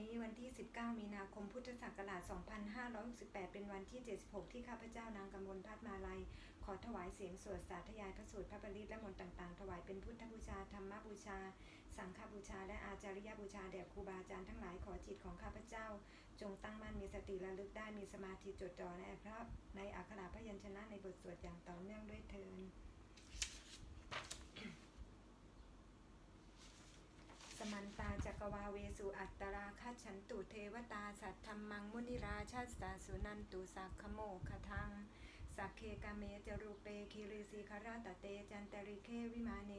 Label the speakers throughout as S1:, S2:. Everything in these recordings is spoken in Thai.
S1: นี้วันที่ 19 มีนาคมพุทธศักราช 2568 เป็นวันที่ 76 ที่ข้าพเจ้านางกำมลพัฒมาลัย ขอถวายเสียงสวดสาธยายพระสูตรพระปริตและมนต์ต่างๆ ถวายเป็นพุทธบูชา ธรรมบูชา สังฆบูชา และอาจาริยบูชาแด่ครูบาอาจารย์ทั้งหลายขอจิตของข้าพเจ้า จงตั้งมั่นมีสติระลึกได้มีสมาธิจดจ่อในพระในอักขระพยัญชนะในบทสวดอย่างต่อเนื่องด้วยเทิน มันตาจักรวาเวสุอัตตราคัจฉันตุเทวตาสัทธรรมังมุนิราชาสาสุนันตุสักขโมคทังสักเคกาเมจรูเปคิริสีคาราตเตจันตริเควิมาเน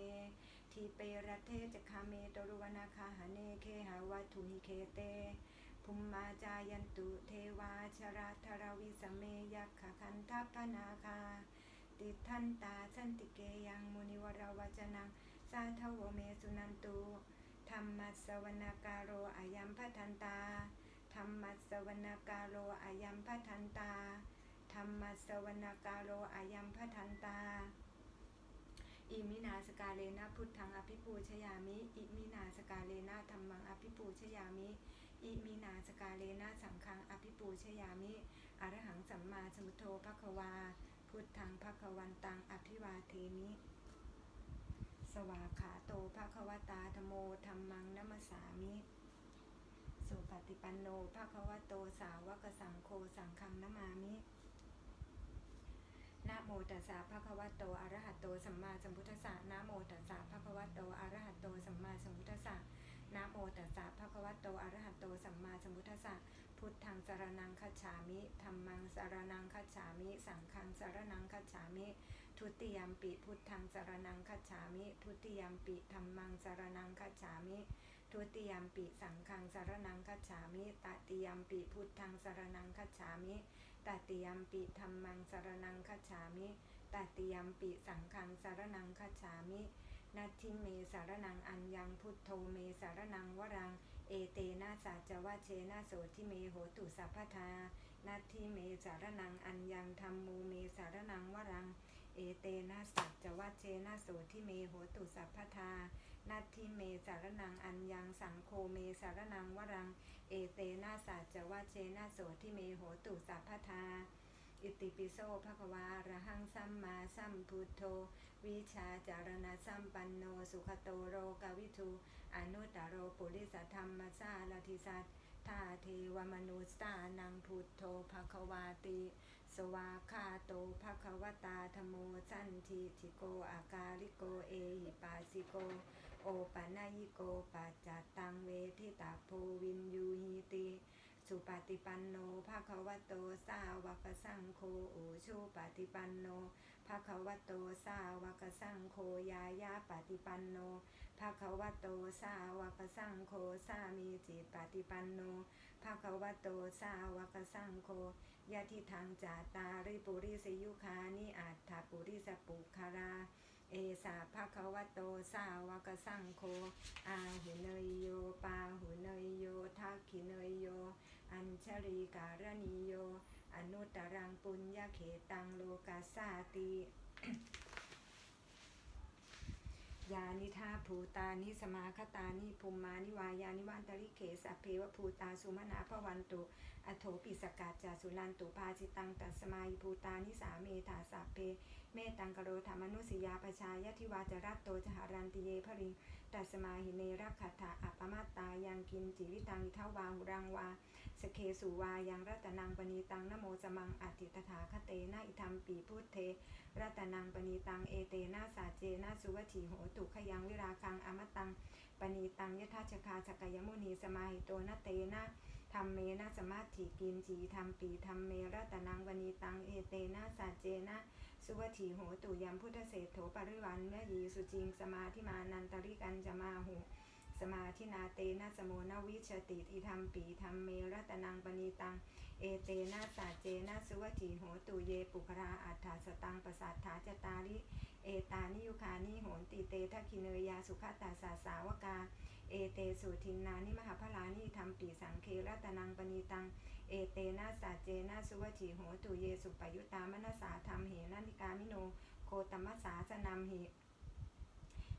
S1: ทีเปรเทจคาเมตรุวนาคาหเนเคหาวัตุหิเคเตภุมมาจายันตุเทวาชราธรวิสเมยักขคันทัพนาคา ติทันตาสันติเกยังมุนิวราวจนังสาทวเมสุนันตุ ธรรมสวนากาโรอายัมพทันตา ธรรมสวนากาโรอายัมพทันตา ธรรมสวนากาโรอายัมพทันตา อิมินาสกาเลนะพุทธังอภิปูชยามิ อิมินาสกาเลนะธรรมังอภิปูชยามิอิมินาสกาเลนะสังฆังอภิปูชยามิ อรหังสัมมาสมุทโธภควา พุทธังภควันตังอภิวาเทมิ วาขาโตภะควตาธโมธรรมังนัมสสามิ สุปฏิปันโนภะควโตสาวกสังโฆสังฆังนามามินะโมตัสสะภะคะวะโตอะระหะโตสัมมาสัมพุทธัสสะนะโมตัสสะภะคะวะโตอะระหะโตสัมมาสัมพุทธัสสะนะโมตัสสะภะคะวะโตอะระหะโตสัมมาสัมพุทธัสสะพุทธังสารนังคัจฉามิธัมมังสารนังคัจฉามิ สังฆังสารนังคัจฉามิ ทุติยมปิพุทธังสารนังคัจฉามิ ทุติยมปิธัมมังสารนังคัจฉามิ ทุติยมปิสังฆังสารนังคัจฉามิตติยมปิพุทธังสารนังคัจฉามิตติยมปิธัมมังสารนังคัจฉามิตติยมปิสังฆังสารนังคัจฉามินัตถิเมสารนังอัญญังพุทโธเมสารนังวรัง เอเตนะสัจวะเชนะโสทิเมโหตุสัพพทานัตถิเมสารนังอัญญังธรรมมูเมสารนังวรัง เอเตนะสัจวัเชนะโสทิเมโหตุสัพพทานัตถิเมสารนังอัญญังสังโฆเมสารนังวรัง เอเตนะสัจวัเชนะโสทิเมโหตุสัพพทาอิติปิโสภควาระหังสัมมาสัมพุทโธ วิชาจารณะสัมปันโนสุขโตโรกวิทูอนุตตรโรปุริสธรรมสารทิสัตทาเทวมนุสสานังพุทโธภควาติ สวาคาโตภะคะวตาธโมสันทิทิโกอาการิโกเอหิปัสสิโก โอปัญญิโกปัจจตังเวทิตาโพวินยูหิติสุปฏิปันโนภะคะวะโตสาวกสังโฆโอชูปฏิปันโนภะคะวะโตสาวกสังโฆยายาปฏิปันโนภะคะวะโตสาวกสังโฆสามีจิตปฏิปันโนภะคะวะโตสาวกสังโฆ ยะทิทางจาตาริปุริสยุคานิอัตถปุริสปุคารา เอสาภาควโตสาวกสังโค อาหุเนยโย ปาหุเนยโยทักขิเนยโย อัญชริการณิโย อนุตตรังปุญญาเขตังโลกาสาติ ยานิธาภูตานิสมาคตานิภูมานิวายานิวันตริเขสัพเพวภูตาสุมนาพวันตุ อโถปิสกาจาสุนันตุภาจิตังตัสมาภูตานิสาเมธาสัพเพ เมตังกโรธรรมนุสิยาปชายทิวาจรัตโตจหารันติเยภริง ตัสมาหิเนรักขัตถาอัปมาตายังกินจิวิตังอิทาวาหุรังวาสเคสุวายังรัตนังปณีตังนโมสมังอัติตถาคเตนะอิทัมปีพุทเท รัตนังปณีตังเอเตนะสาเจนะสุวัติโหตุขยังวิราคังอมตังปณีตังยทัชคาชกยมุนีสมาหิโตนะเตนะธรรมเมนะสมาธิกินจีธรรมปีธรรมเมรัตนังวณีตังเอเตนะสาเจนะ สุวัติโหตุยมพุทธเศรษโถปริวันเนยีสุจิงสมาธิมานันตริกันจะมาหุสมาธินาเตนะสโมนวิชติอิธรรมปีธรรมเมรัตนังปณีตัง เอเตนะสาเจนะสุวัติโหตุเยปุคราอัฏฐาสตังปสัทธาจตาริเอตานิยุคานิโหนติเตทักขิเนยาสุขตาสาสาวกา เอเตสุทินนานิมหาพลานิธรรมปีสังเครัตนังปณีตัง เอเตนะสาเจนะสุวัติโหตุเยสุปยุตตามนสาธรรมเหนันิกามิโนโคตมัสสาสนัมหิต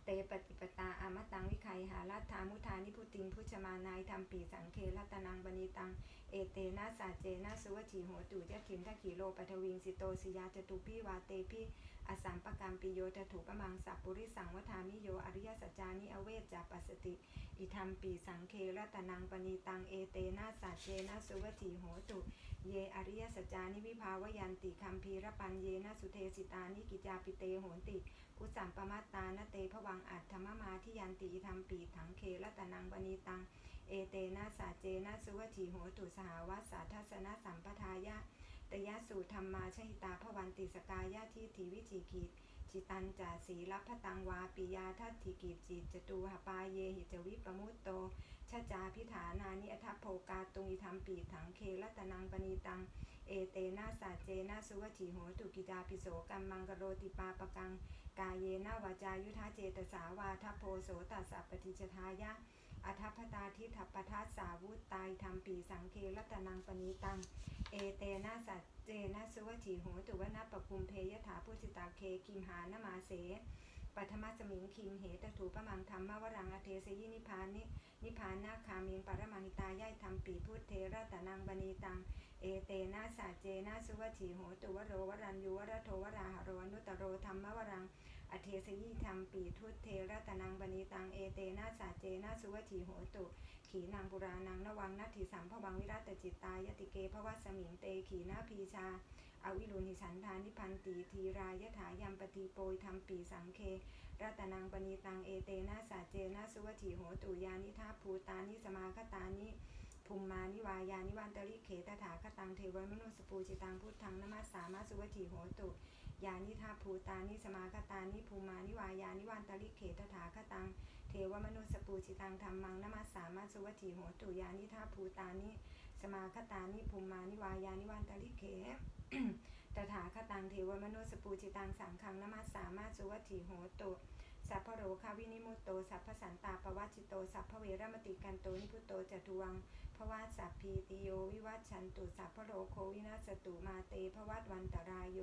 S1: เตปฏิปตาอามตังวิไคหาลัทธามุทานิพุติงพุชมานายธรรมปีสังเครัตนังบณีตัง เอเตนะสาเจนะสุวจีโหตุยะถินทะขีโลปทวิงสิโตสิยาจตุพิวาเตพิ อสัมปกรรมปิโยตถูปมังสัพปุริสังวทามิโยอริยสัจจานิอเวจจาปัสสติ อิธรรมปีสังเครัตนังปณีตังเอเตนะสาเจนะสุวจีโหตุ เยอริยสัจจานิวิภาวยันติคัมภีรปัญเยนะสุเทสิตานิกิจาปิเตโหนติกุสัมปมัตานเตภวังอัตธรรมมาทิยันติอิธรรมปีถังเครัตนังปณีตังเอเตนะสาเจนะสุวจีโหตุสหวัสสาทัสนะสัมปทายะ ตยะสูธรรมาชหิตาภวันติสกายะทิถีวิจิกิจจิตันจาสีรับพตังวาปิยาทัตถิกิจจิตจตูหปาเยหิจวิปมุตโตชจาพิฐานานิอทัพโภกาตุงอิธรรมปีถังเครัตนังปณีตัง เอเตนะสาเจนะสุวจีโหตุกิจาปิโสกัมมังกโรติปาปกัง กายเยนะวาจายุทธาเจตสาวาทัพโพโสตัสสะปฏิจทายะ อทัพพตาทิทัปทัสสาวุตตายธรรมปีสังเครัตนังปณีตัง เอเตนะสัจเจนะสุวจีโหตุวนะปะคุมเพยถาพุจิตาเคกิมหานมาเสปัทมสมิงคิมเหตถูปมังธรรมวรังอเทสยินิพานินิพานนาคามิงปรมังหิตายายธรรมปีพุทธเทระตนังบณีตัง เอเตนะสัจเจนะสุวจีโหตุวโรวรัญยูวรโทวราหโรนุตตโรธรรมวรัง อเทสยิธรรมปีทุตเทระตนังบณีตังเอเตนะสัจเจนะสุวจีโหตุ ขีนางปุรานังนวังนัตถิสัมภวังวิรัตจิตตายติเกภวัสมิงเตขีนาพีชาอวิรุณิฉันทานิพันติทีรายถายัมปติโปยธรรมปีสังเครัตนังปณีตังเอเตนะสาเจนะสุวจีโหตุยานิทาภูตานิสมาคตานิภูมิมานิวายานิวันตริเขตถาคตังเทวมนุสปูจิตังพุทธังนมัสสามาสุวจีโหตุ ยานิทาภูตานิสมาคตานิภูมานิวายานิวันตริเขตถาคตัง เทวมนุสปูจิตังธรรมังนมัสสามาสุวจีโหตุยานิทาภูตานิสมาคตานิภูมานิวายานิวันตริเขตถาคตังเทวมนุสปูจิตังสังขังนมัสสามาสุวัติโหตุสัพพโรคาวินิมุตโต สัพพสันตาปวัชิโต สัพพเวรมติกันโตนิพุโตจตุวังภวาสัพพีติโย วิวัชชันตุ สัพพโรโควินาสตุมาเตภวัตวันตรายโย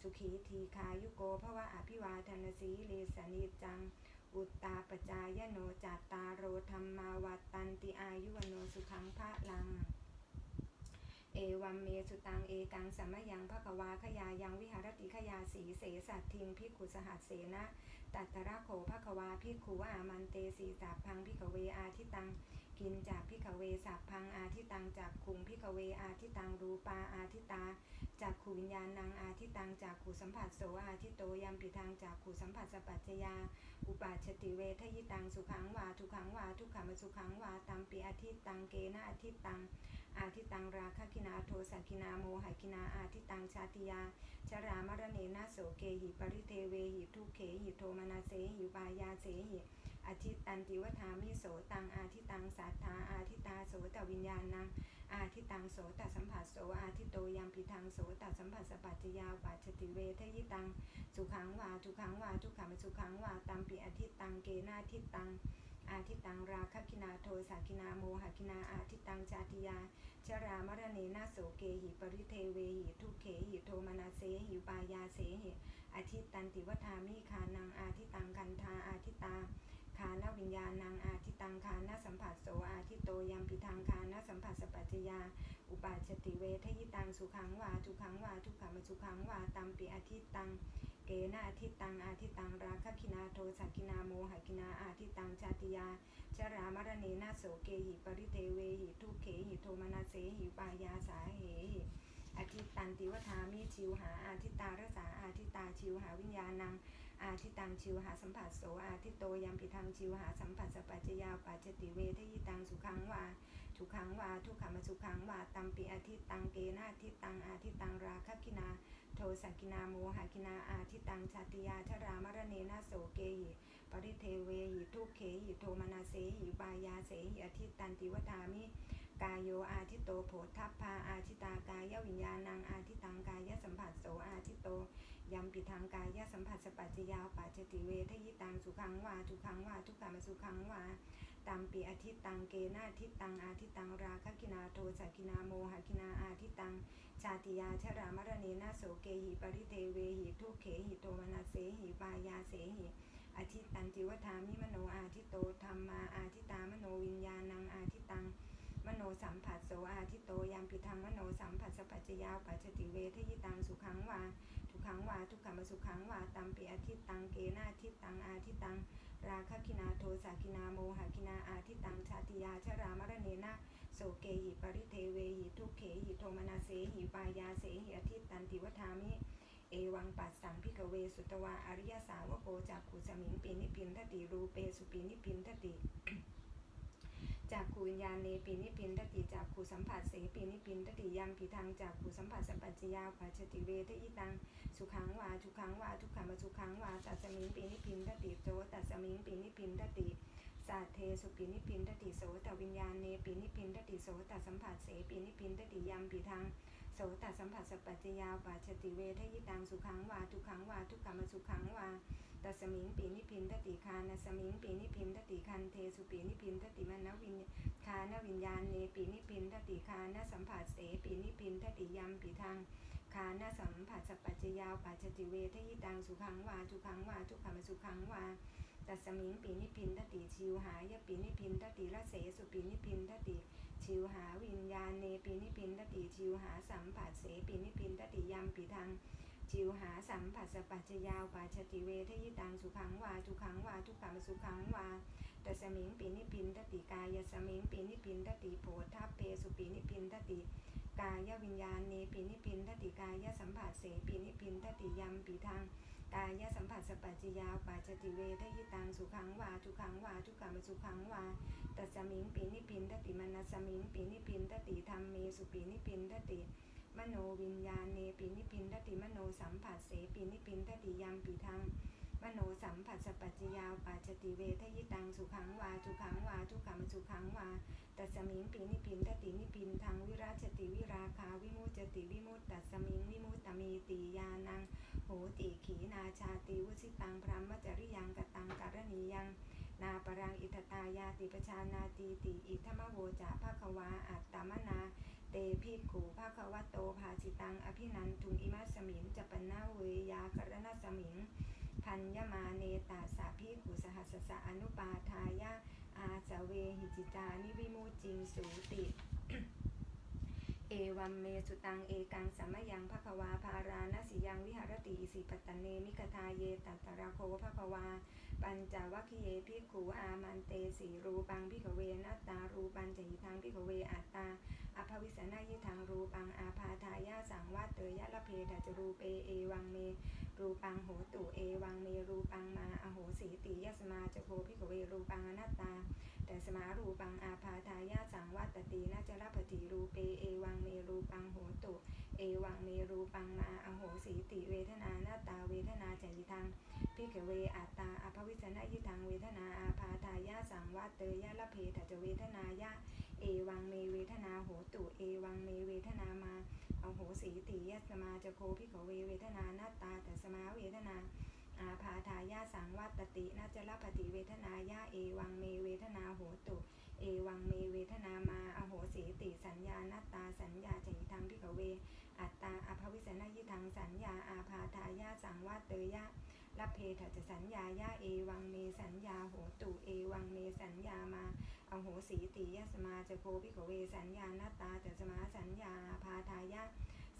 S1: สุขีทีคายุโกภวะอภิวาทนสีเลสนิจัง อุตตาปจายโนจัตตาโรธรรมาวัตันติอายุวโนสุขังพระลัง เอวัมเมสุตังเอกังสัมมยังภควาขยายังวิหารติขยาสีเสสัตทิงพิกขุสหัสเสนะตัตตระโขภควาพิกขุอามันเตสีสัพพังพิกเวอาทิตัง กินจากพิกเวสัพพังอาทิตังจากคุงพิกเวอาทิตังรูปาอาทิตา จากขูวิญญาณังอาทิตังจากขูสัมผัสโสอาทิโตยัมปิทางจากขูสัมผัสสปัจจยา อุปาชติเวทยิตังสุขังวาทุขังวาทุกขมสุขังวาตัมปีอาทิตังเกนะอาทิตังอาทิตังราคกินาโทสักินาโมหกินาอาทิตังชาติยา ชรามรเนนะโสเกหิปริเทเวหิทุเขหิโทมนาเสหิปายาเสหิ อาทิตันติวธามิโสตังอาทิตังสัทธาอาทิตาโสตวิญญาณังอาทิตังโสตสัมผัสโสอาทิโตยัมปิทังโสตสัมผัสสปัจจยาปัจจติเวทยิตังสุขังวาทุขังวาทุกขมสุขังวาตัมปิอาทิตังเกนาทิตังอาทิตังราคกินาโทสักกินาโมหกินาอาทิตังจาติยาชรามรเนนะโสเกหิปริเทเวหิทุเขหิโทมนาเสหิปายาเสหิอาทิตันติวธามิคานังอาทิตังกันธาอาทิตา คานวิญญาณังอาทิตังคานสัมผัสโสอาทิโตยัมปิทังคานสัมผัสสปัจจยา อุปาชติเวทยิตังสุขังวาทุขังวาทุกขมสุขังวาตัมปิอาทิตัง เกนะอาทิตังอาทิตังราคะกินาโทสักินาโมหกินาอาทิตังชาติยาชรามรเนนะโสเกหิปริเทเวหิทุเขหิโทมนาเสหิปายาสาเหหิอาทิตันติวธามิชิวหาอาทิตารสาอาทิตาชิวหาวิญญาณัง อาทิตังชิวหาสัมผัสโสอาทิโตยัมปิทังชิวหาสัมผัสสปัจจยาปัจจติเวทยิตังสุขังวาทุขังวาทุกขมสุขังวาตัมปิอาทิตังเกนะอาทิตังอาทิตังราคกินา โทสักินาโมหกินาอาทิตังชาติยาชรามรเนนะโสเกหิปริเทเวหิทุกเขหิโทมนาเสหิปายาเสหิอาทิตันติวธามิกายโยอาทิโตโผทัพพาอาทิตากายวิญญาณังอาทิตังกายสัมผัสโสอาทิโต ยัมปิทังกายสัมผัสสปัจจยาวปัจจติเวทยิตังสุขังวาทุขังวาทุกขามสุขังวาตัมปีอาทิตตังเกนาทิตตังอาทิตตังราคกินาโทสักกินาโมหกินาอาทิตตังชาติยาชรามรเนนะโสเกหิปริเทเวหิทุเขหิโทมนาเสหิปายาเสหิอาทิตันติวทามิมโนอาทิโตธรรมาอาทิตามโนวิญญาณังอาทิตังมโนสัมผัสโสอาทิโตยามปิทังมโนสัมผัสสปัจจยาวปัจจติเวทยิตังสุขังวา ทุกขังวาทุกขมสุขังวาตัมปิอาทิตตังเกนาทิตตังอาทิตัง ราคะคินาโทสาคินาโมหคินาอาทิตังชาติยาชรามรเนนะโสเกหิปริเทเวหิทุกเขหิโทมนาเสหิปายาเสหิอาทิตตันติวทามิเอวังปัสสังพิกเวสุตวาอริยสาวโกจากขุสมิงปีนิพินทติรูเปสุปีนิพินทติ จากขูวิญญาณเนปีนิพินทติจากขูสัมผัสเสปีนิพินทติยามปีทางจากขูสัมผัสสัพปัจจยาปัจติเวทอิตังสุขังวาทุขังวาทุกขมาสุขังวาตัสมิงปีนิพินทติโตตัสมิงปีนิพินทติสาเทสุปีนิพินทติโสตวิญญาณเนปีนิพินทติโสตสัมผัสเสปีนิพินทติยามปีทางโสตสัมผัสสปปัจจยาปัจจติเวทยิตังสุขังวาทุขังวาทุกขมสุขังวา ตัสมิงปีนิพินทติคานะสมิงปีนิพินทติคันเทสุปีนิพินทติมนวิญคานวิญญาณเนปีนิพินทติคานสัมผัสเสปีนิพินทติยมปีทางคานสัมผัสสปัจจยาปัจจติเวทยิตังสุขังวาทุขังวาทุกขมสุขังวาตัสมิงปีนิพินทติชิวหายปีนิพินทติละเสสุปีนิพินทติชิวหาวิญญาณเนปีนิพินทติชิวหาสัมผัสเสปีนิพินทติยมปีทาง ชิวหาสัมผัสสปัจจยาวปัจจติเวทยิตังสุขังวาทุขังวาทุกขมสุขังวาตัสมิงปีนิพินทติกายสมิงปีนิพินทติโพธาเพสุปีนิพินทติกายวิญญาณเนปีนิพินทติกายสัมผัสเสปีนิพินทติยามปีทางกายสัมผัสสปัจจยาวปัจจติเวทยิตังสุขังวาทุขังวาทุกขมสุขังวาตัสมิงปีนิพินทติมนัสมิงปีนิพินทติธรรมเมสุปีนิพินทติ มโนวิญญาณเนปีนิพินทติมโนสัมผัสเสปีนิพินทติยามปีทังมโนสัมผัสสปัจจยาวปัจจติเวทยิตังสุขังวาทุขังวาทุกขมสุขังวาตัสมิงปีนิพินทตินิพินทังวิราชติวิราคาวิมุจจติวิมุตตัสมิงวิมุตตมีติยานังโหติขีนาชาติวุสิตังพรหมจริยังกตังการณียังนาปรังอิทตายาติปชานาตีติอิทมโวจะภาควาอัตตมนา เตพิกูภาควโตภาสิตัง อภินันทุงอิมัสมิงจะปนาเวยากรณสมิง พันยมาเนตาสาพิขุสหัสสะอนุปาทายาอาสเวหิจิตานิวิมุจิงสูติเอวัมเมสุตังเอกังสัมยังภควาภาราณสิยังวิหารติอิสิปตตเนมิกทาเยตัตตระโคภควา ปัญจวัคคีเยพิขูอามันเตสีรูปังพิขเวนัตตารูปัญจหิทังพิขเวอัตตาอภวิสนายิทังรูปังอาพาทายาสังวัตเตยะละเพดจรูเปเอวังเม รูปังโหตุเอวังเมรูปังมาอโหสีติยสมาจโคพิขเวรูปังอนัตตา แต่สมารูปังอาพาทายาสังวัตตีนาจรปฏิรูเปเอวังเมรูปังโหตุ เอวังเมรูปังมาอโหสีติเวทนานาตาเวทนาจยิทังพิกเวอัตตาอภวิสนายิทังเวทนาอาพาทายาสังวัตเตยะละเพทัจเวทนายะเอวังเมเวทนาโหตุ เอวังเมเวทนามาอโหสีติยัสมาจโคพิกเวเวทนานาตาแต่สมาเวทนาอาพาทายาสังวัตตินาจรปฏิเวทนายะเอวังเมเวทนาโหตุ เอ วังเมเวทนามาอโหสีติสัญญานาตาสัญญาจิทังพิกเว อัตตาอภวิสนายิทังสัญญาอาพาทายาสังวัตเตยะละเพถจะสัญญายะเอวังเมสัญญาโหตุเอวังเมสัญญามาอโหสีติยสมาจะโคพิกเว สัญญานาตาแต่สมาสัญญาอาพาทายะ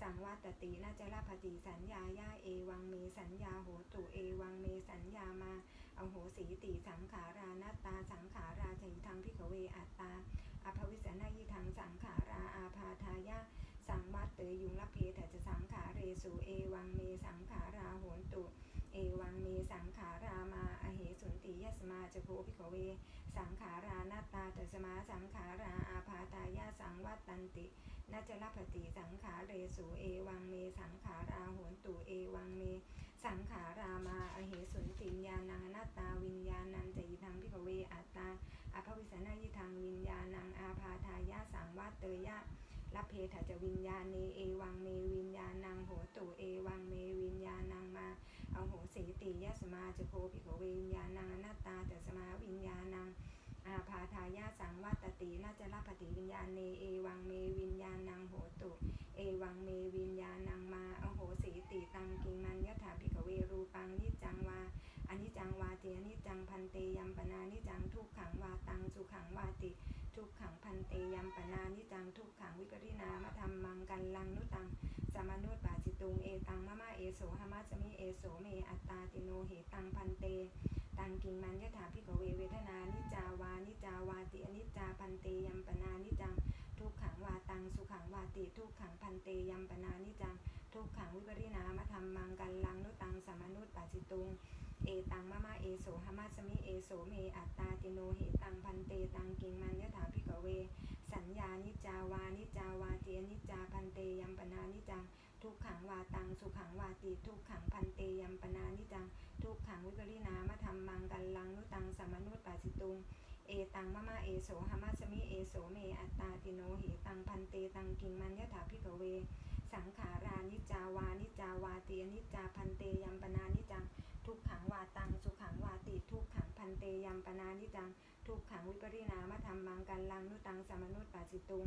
S1: สังวัตตินาจรปฏิสัญญายาเอวังเมสัญญาโหตุเอวังเมสัญญามา อโหสีติสังขารานาตาสังขาราจิทังพิกเวอัตตาอภวิสนายิทังสังขาราอาพาทายะสังวัตเตยุงละเพถจะสังขาเรสุเอวังเมสังขาราโหนตุเอวังเมสังขารามาอเหสุนติยสมาจโพพิกเว สังขารานาตาแต่สมาสังขาราอาพาตายาสังวัตตันตินาจรปฏิสังขาเรสุเอวังเมสังขาราโหนตุเอวังเม สังขารามาอเหสุนติญาณังอนัตตาวิญญาณังจยิทังพิกเวอัตตาอภวิสนายิทังวิญญาณังอาพาทายาสังวัตเตยะละเพถจะวิญญาณเนเอวังเมวิญญาณังโหตุเอวังเมวิญญาณังมาเอาโหสีติยสมาจโคภิกเววิญญาณังอนัตตาแต่สมาวิญญาณัง อาพาทายาสังวัตตินาจรปฏิวิญญาณเนเอวังเมวิญญาณังโหตุ เอวังเมวิญญาณังมาอโหสีติตังกิงมันยถาภิกเวรูปังนิจังวาอนิจจังวาเจนิจังพันเตยัมปนานิจังทุกขังวาตังสุขังวาติทุกขังพันเตยัมปนานิจังทุกขังวิปริณามธรรมังกันลังนุตังสมานุตปาจิตุงเอตังมะมะเอโสหมัสมิเอโสเมอัตตาติโนเหตังพันเต ตังกิงมันยะถาพิกเวเวทนานิจาวานิจาวาติอนิจจาพันเตยัมปนานิจังทุกขังวาตังสุขังวาติทุกขังพันเตยัมปนานิจังทุกขังวิปริณามธรรมมังกันลังนุตังสมานุตปาจิตุงเอตังมะมะเอโสหมัสมิเอโสเมอัตตาติโนเหตังพันเตตังกิงมันยะถาพิกเว สัญญานิจาวานิจจาวาติอนิจจาพันเตยัมปนานิจังทุกขังวาตังสุขังวาติทุกขังพันเตยัมปนานิจัง ทุกขังวิปริณามธรรมังกันลังนุตังสมานุตปาจิตุง เอตังมะมะเอโสหมัสมิเอโสเมอัตตาติโนเหตังพันเตตังกิงมันยถาพิกเว สังขารานิจาวานิจาวาติอนิจาพันเตยัมปนานิจัง ทุกขังวาตังสุขังวาติทุกขังพันเตยัมปนานิจัง ทุกขังวิปริณามธรรมังกันลังนุตังสมนุตปาจิตุง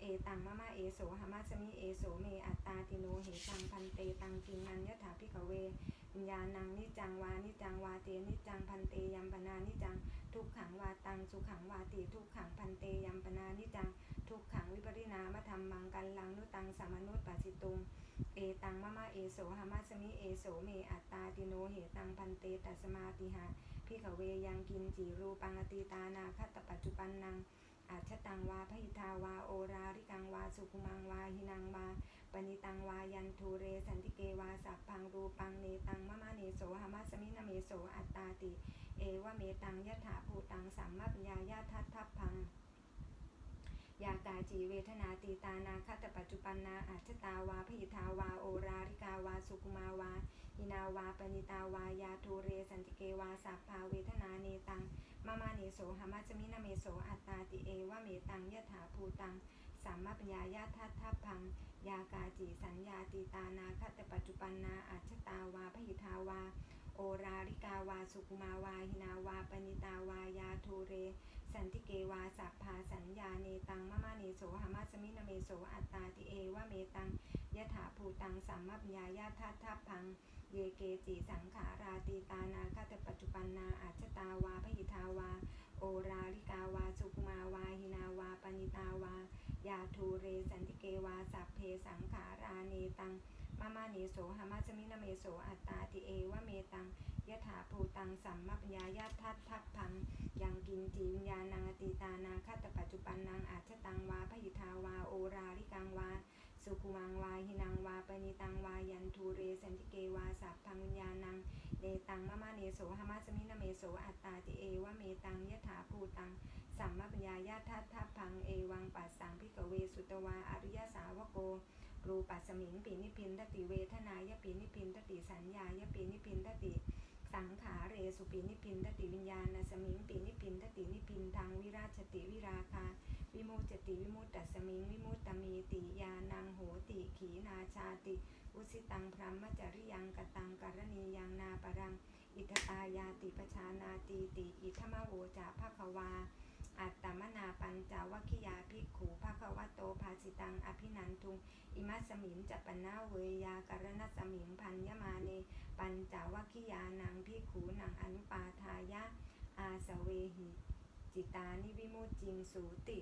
S1: เอตังมะมะเอโสหมัสมิเอโสเมอัตตาติโนเหตังพันเตตังกิงมันยถาพิกเว วิญญาณังนิจังวานิจังวาเตนิจังพันเตยัมปนานิจัง ทุกขังวาตังสุขังวาติทุกขังพันเตยัมปนานิจัง ทุกขังวิปริณามธรรมังกันลังนุตังสมนุตปาจิตุงเอตังมะมะเอโสหามัสมิเอโสเมอัตตาติโนเหตังพันเตตัสมาติหาพิขเวยังกินจีรูปังอติตานาคัตตปัจจุปันนัง อาชตังวาพหิทาวาโอราริกังวาสุคุมังวาหินังวาปณิตังวายันทูเรสันติเกวาสัพพังรูปังเนตังมะมะเนโสหามัสมินเมโสอัตตาติ เอวะเมตังยะถาภูตังสัมมัปญายาทัตทัพพังยากาจีเวทนาตีตานาคตปัจจุปันนาอาชตาวาพหิทาวาโอราริกาวาสุคุมาวาหินาวาปณิตาวายาทูเรสันติเกวาสัพพาเวทนาเนตัง มะมาเนโสหามัสมินะเมโสอัตตาติเอวะเมตังยะถาภูตังสัมมัปญายาทัตทัพพัง ยากาจีสัญญาตีตานาคตปัจจุปันนาอาชตาวาพหิทาวา โอราริกาวาสุคุมาวาหินาวาปณิตาวายาทูเร สันติเกวาสัพพาสัญญาเนตังมะมะเนโสหามัสมินะเมโสอัตตาติเอวะเมตังยะถาภูตังสัมมัปญายาทัตทัพพัง เยเกจิสังขาราตีตานาคตปัจจุปันนาอาชตาวาพหิทาวา โอราลิกาวา สุคุมาวาหินาวาปณิตาวา ยาทูเรสันติเกวาสัพเพสังขาราเนตังมะมะเนโสหามัสมินะเมโสอัตตาติเอวะเมตังยะถาภูตังสัมมัปญายาทัตทัพพังยังกินจีวิญญาณังอติตานาคตปัจจุปันนังอาชตังวาพหิทาวา โอราริกังวา สุขุมังวาหินังวาปณิตังวายันทูเรสันติเกวาสัพพังวิญญาณังเนตังมะมะเนโสหมัสมินะเมโสอัตตาติเอวะเมตังยะถาภูตังสัมมาปัญญายาทัตทัพพังเอวังปัสสังพิกเวสุตวาอริยสาวโกรูปัสสมิงปีนิพินทติเวทนายปีนิพินทติสัญญายปีนิพินทติสังขาเรสุปีนิพินทติวิญญาณสมิงปีนิพินทตินิพินทางวิราชติวิราคา วิมุจติวิมุตตสมิงวิมุตตมีติยานังโหติขีนาชาติ อุสิตังพรหมจริยังกตังการณียังนาปรัง อิทตายาติปชานาตีติอิทมโวจาภควา อัตตมนาปัญจวัคคิยาภิกขุภะควโตภาสิตังอภินันทุงอิมัสมิงจัปปนาเวยาการณสมิงพันยมาเน ปัญจวัคคิยานังภิกขุนังอนุปาทายะอาสเวหิ จิตานิวิมุจิงสูติ